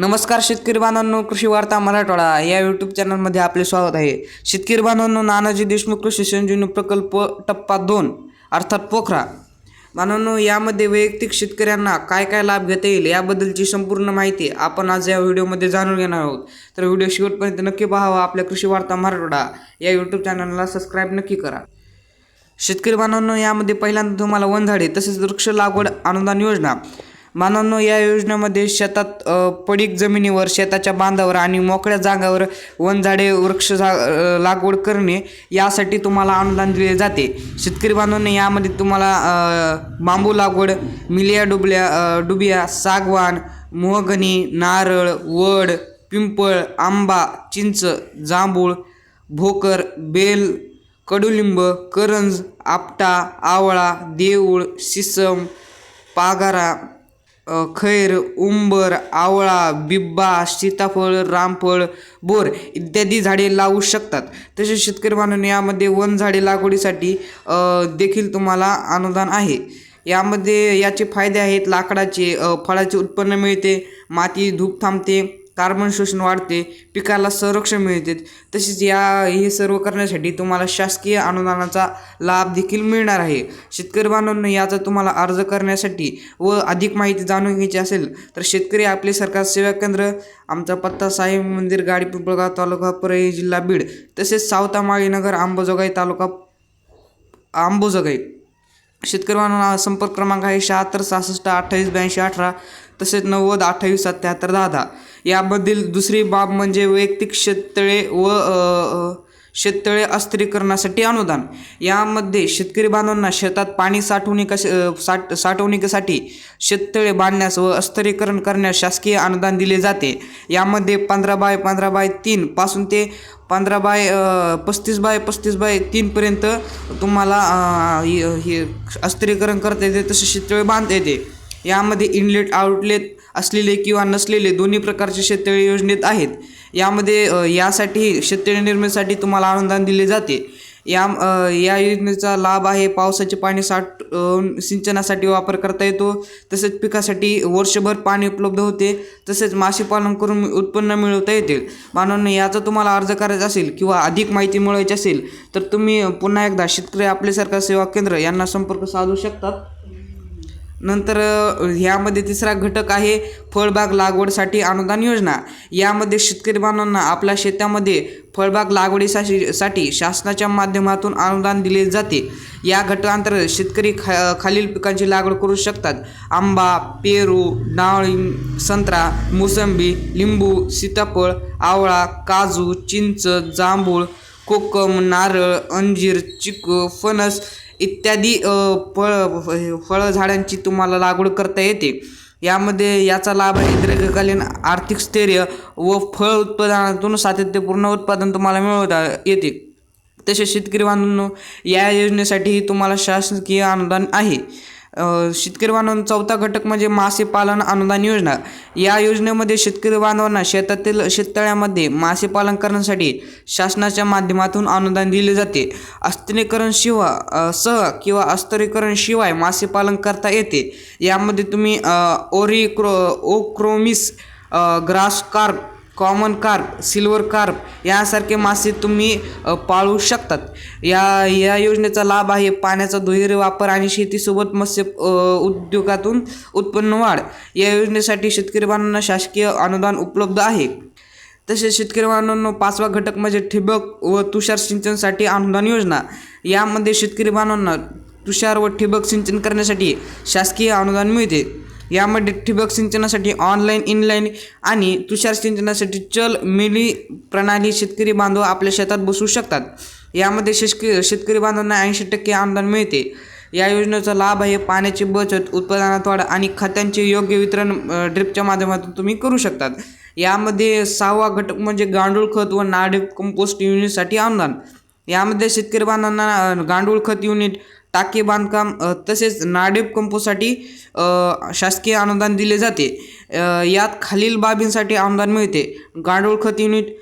नमस्कार शेतकरी बांधवांनो कृषी वार्ता मराठवाडा या यूट्यूब चॅनलमध्ये आपले स्वागत आहे. शेतकरी बांधवांनो नानाजी देशमुख कृषी संजीवनी प्रकल्प टप्पा दोन अर्थात पोखरा. बांधवांनो यामध्ये वैयक्तिक शेतकऱ्यांना काय काय लाभ घेता येईल याबद्दलची संपूर्ण माहिती आपण आज या व्हिडिओमध्ये जाणून घेणार आहोत. तर व्हिडिओ शेवटपर्यंत नक्की पाहावा आपल्या कृषी वार्ता मराठवाडा या यूट्यूब चॅनलला सबस्क्राईब नक्की करा. शेतकरी बांधवांनो यामध्ये पहिल्यांदा तुम्हाला वनझाडे तसेच वृक्ष लागवड अनुदान योजना मानांनो या योजनेमध्ये शेतात पडीक जमिनीवर शेताच्या बांधावर आणि मोकळ्या जागावर वनझाडे वृक्ष जा लागवड करणे यासाठी तुम्हाला अनुदान दिले जाते. शेतकरी बांधवांनी यामध्ये तुम्हाला बांबू लागवड मिलिया डुबल्या डुबिया सागवान मोहगणी नारळ वड पिंपळ आंबा चिंच जांभूळ भोकर बेल कडुलिंब करंज आपटा आवळा देऊळ सिसम पागारा खैर उंबर आवळा बिब्बा सीताफळ रामफळ बोर इत्यादी झाडे लावू शकतात. तसेच शेतकरी बांधून यामध्ये वन झाडे लागवडीसाठी देखील तुम्हाला अनुदान आहे. यामध्ये याचे फायदे आहेत लाकडाचे फळाचे उत्पन्न मिळते माती धूप थांबते कार्बन शोषण वाढते पिकाला संरक्षण मिळते. तसेच या हे सर्व करण्यासाठी तुम्हाला शासकीय अनुदानाचा लाभ देखील मिळणार आहे. शेतकरी बांधवांना याचा तुम्हाला अर्ज करण्यासाठी व अधिक माहिती जाणून घ्यायची असेल तर शेतकरी आपले सरकार सेवा केंद्र आमचा पत्ता साई मंदिर गाडी पिंपळगाव तालुका परळी जिल्हा बीड तसेच सावतामाळी नगर आंबोजोगाई तालुका आंबोजोगाई. शेतकरी बांधवांना संपर्क क्रमांक आहे शहात्तर सहासष्ट अठ्ठावीस ब्याऐंशी अठरा. तसेच नव्वद अठ्ठावीस सत्याहत्तर दहा दहा. यामधील दुसरी बाब म्हणजे वैयक्तिक शेततळे व शेततळे अस्त्रीकरणासाठी अनुदान. यामध्ये शेतकरी बांधवांना शेतात पाणी साठवणुकी साठ साठवणुकीसाठी शेततळे बांधण्यास व अस्त्रीकरण करण्यास शासकीय अनुदान दिले जाते. यामध्ये पंधरा बाय पंधरा बाय तीन पासून ते पंधरा बाय पस्तीस बाय पस्तीस बाय तीनपर्यंत तुम्हाला हे अस्त्रीकरण करता येते तसे शेततळे बांधता येते. यामध्ये इनलेट आउटलेट असलेले किंवा नसलेले दोन्ही प्रकारचे शेततळे योजनेत आहेत. यामध्ये यासाठी शेततळे निर्मितीसाठी तुम्हाला अनुदान दिले जाते. या या योजनेचा लाभ आहे पावसाचे पाणी साठ सिंचनासाठी वापर करता येतो. तसेच पिकासाठी वर्षभर पाणी उपलब्ध होते. तसेच मासेपालन करून उत्पन्न मिळवता येतील मानवांनो याचा तुम्हाला अर्ज करायचा असेल किंवा अधिक माहिती मिळवायची असेल तर तुम्ही पुन्हा एकदा शेतकरी आपले सरकार सेवा केंद्र यांना संपर्क साधू शकतात. नंतर ह्यामध्ये तिसरा घटक आहे फळबाग लागवडसाठी अनुदान योजना. यामध्ये शेतकरी बांधवांना आपल्या शेतामध्ये फळबाग लागवडीसाठी साठी शासनाच्या माध्यमातून अनुदान दिले जाते. या घटकांतर्गत शेतकरी खा खालील पिकांची लागवड करू शकतात. आंबा पेरू डाळिंब संत्रा मोसंबी लिंबू सीताफळ आवळा काजू चिंच जांभूळ कोकम नारळ अंजीर चिकू फणस इत्यादी फळ फळझाडांची तुम्हाला लागवड करता येते. यामध्ये याचा लाभ आहे दीर्घकालीन आर्थिक स्थैर्य व फळ उत्पादनातून सातत्यपूर्ण उत्पादन तुम्हाला मिळवता येते. तसेच शेतकरी बांधवांनो या योजनेसाठीही तुम्हाला शासकीय अनुदान आहे. शेतकरी बांधवांना चौथा घटक म्हणजे मासे पालन अनुदान योजना. या योजनेमध्ये शेतकरी बांधवांना शेतातील शेततळ्यामध्ये मासे पालन करण्यासाठी शासनाच्या माध्यमातून अनुदान दिले जाते. अस्तरीकरण शिवाय सह किंवा अस्तरीकरण शिवाय मासे पालन करता येते. यामध्ये तुम्ही ओरिक्रो ओक्रोमिस grass carp common carp silver carp यासारखे मासे तुम्ही पाळू शकतात. या या योजनेचा लाभ आहे पाण्याचा दुहेरी वापर आणि शेतीसोबत मत्स्य उद्योगातून उत्पन्न वाढ. या योजनेसाठी शेतकरी बांधवांना शासकीय अनुदान उपलब्ध आहे. तसेच शेतकरी बांधवांनो पाचवा घटक म्हणजे ठिबक व तुषार सिंचनसाठी अनुदान योजना. यामध्ये शेतकरी बांधवांना तुषार व ठिबक सिंचन करण्यासाठी शासकीय अनुदान मिळते. यामध्ये ठिबक सिंचनासाठी ऑनलाईन इनलाईन आणि तुषार सिंचनासाठी चल मिली प्रणाली शेतकरी बांधव आपल्या शेतात बसवू शकतात. यामध्ये शेतकरी शेतकरी बांधवांना ऐंशी टक्के अनुदान मिळते. या योजनेचा लाभ आहे पाण्याची बचत उत्पादनात वाढ आणि खतांचे योग्य वितरण ड्रिपच्या माध्यमातून तुम्ही करू शकतात. यामध्ये सहावा घटक म्हणजे गांडूळ खत व नाडे कंपोस्ट युनिटसाठी अनुदान. यामध्ये शेतकरी बांधवांना गांडूळ खत युनिट टाके बांधकाम तसेच नाडीप कंपोसाठी शासकीय अनुदान दिले जाते. यात खालील बाबींसाठी अनुदान मिळते. गांडूळ खत युनिट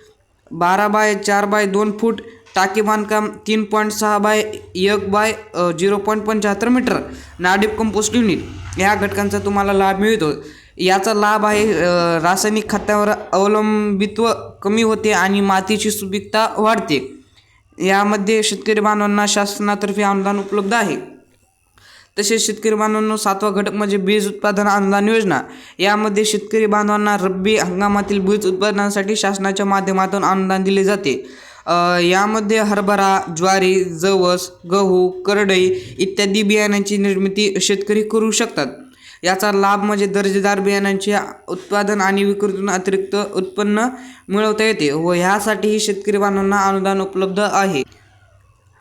बारा बाय चार बाय दोन फूट टाकी बांधकाम तीन पॉईंट सहा बाय एक बाय झिरो पॉईंट पंच्याहत्तर मीटर नाडीप कंपोस्ट युनिट. या घटकांचा तुम्हाला लाभ मिळतो. याचा लाभ आहे रासायनिक खतावर अवलंबित्व कमी होते आणि मातीची सुपीकता वाढते. यामध्ये शेतकरी बांधवांना शासनातर्फे अनुदान उपलब्ध आहे. तसेच शेतकरी बांधवांनो सातवा घटक म्हणजे बीज उत्पादन अनुदान योजना. यामध्ये शेतकरी बांधवांना रब्बी हंगामातील बीज उत्पादनासाठी शासनाच्या माध्यमातून अनुदान दिले जाते. यामध्ये हरभरा ज्वारी जवस गहू करडई इत्यादी बियाण्यांची निर्मिती शेतकरी करू शकतात. याचा लाभ म्हणजे दर्जेदार बियाण्यांचे उत्पादन आणि विक्रीतून अतिरिक्त उत्पन्न मिळवता येते व ह्यासाठीही शेतकरी बांधवांना अनुदान उपलब्ध आहे.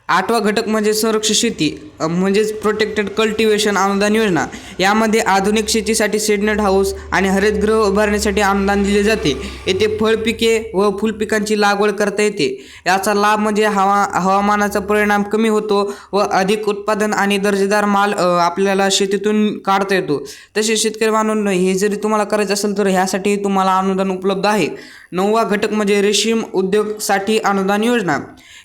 आठवा घटक म्हणजे संरक्षित शेती म्हणजेच प्रोटेक्टेड कल्टिवेशन अनुदान योजना. यामध्ये आधुनिक शेतीसाठी सेडनेट हाऊस आणि हरितगृह उभारण्यासाठी अनुदान दिले जाते. येथे फळपिके व फुलपिकांची लागवड करता येते. याचा लाभ म्हणजे हवा हवामानाचा परिणाम कमी होतो व अधिक उत्पादन आणि दर्जेदार माल आपल्याला शेतीतून काढता येतो. तसेच शेतकरी बांधवांनो हे जरी तुम्हाला करायचं असेल तर ह्यासाठी तुम्हाला अनुदान उपलब्ध आहे. नववा घटक म्हणजे रेशीम उद्योगसाठी अनुदान योजना.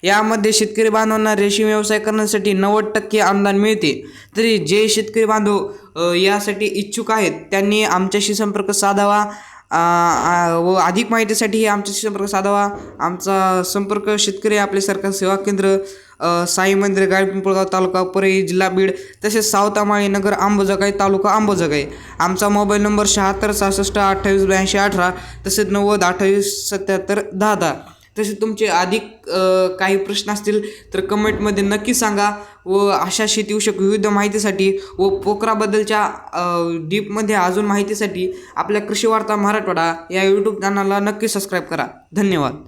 यामध्ये शेतकरी बांधवांना रेशीम व्यवसाय करण्यासाठी नव्वद टक्के अनुदान मिळते. तरी जे शेतकरी बांधव यासाठी इच्छुक आहेत त्यांनी आमच्याशी संपर्क साधावा. व अधिक माहितीसाठी आमच्याशी संपर्क साधावा. आमचा संपर्क शेतकरी आपले सरकार सेवा केंद्र साई मंदिर गाडी पिंपळगाव तालुका परळी जिल्हा बीड तसेच सावत अमाळी नगर आंबोजगाई तालुका आंबोजगाई. आमचा मोबाईल नंबर शहात्तर सहासष्ट अठ्ठावीस ब्याऐंशी अठरा तसेच नव्वद अठ्ठावीस सत्याहत्तर दहा दहा. तसेच तुमचे अधिक काही प्रश्न असतील तर कमेंटमध्ये नक्की सांगा व अशा शेतीविषयक विविध माहितीसाठी व पोखराबद्दलच्या डीपमध्ये अजून माहितीसाठी आपल्या कृषी वार्ता मराठवाडा या यूट्यूब चॅनलला नक्की सबस्क्राईब करा. धन्यवाद.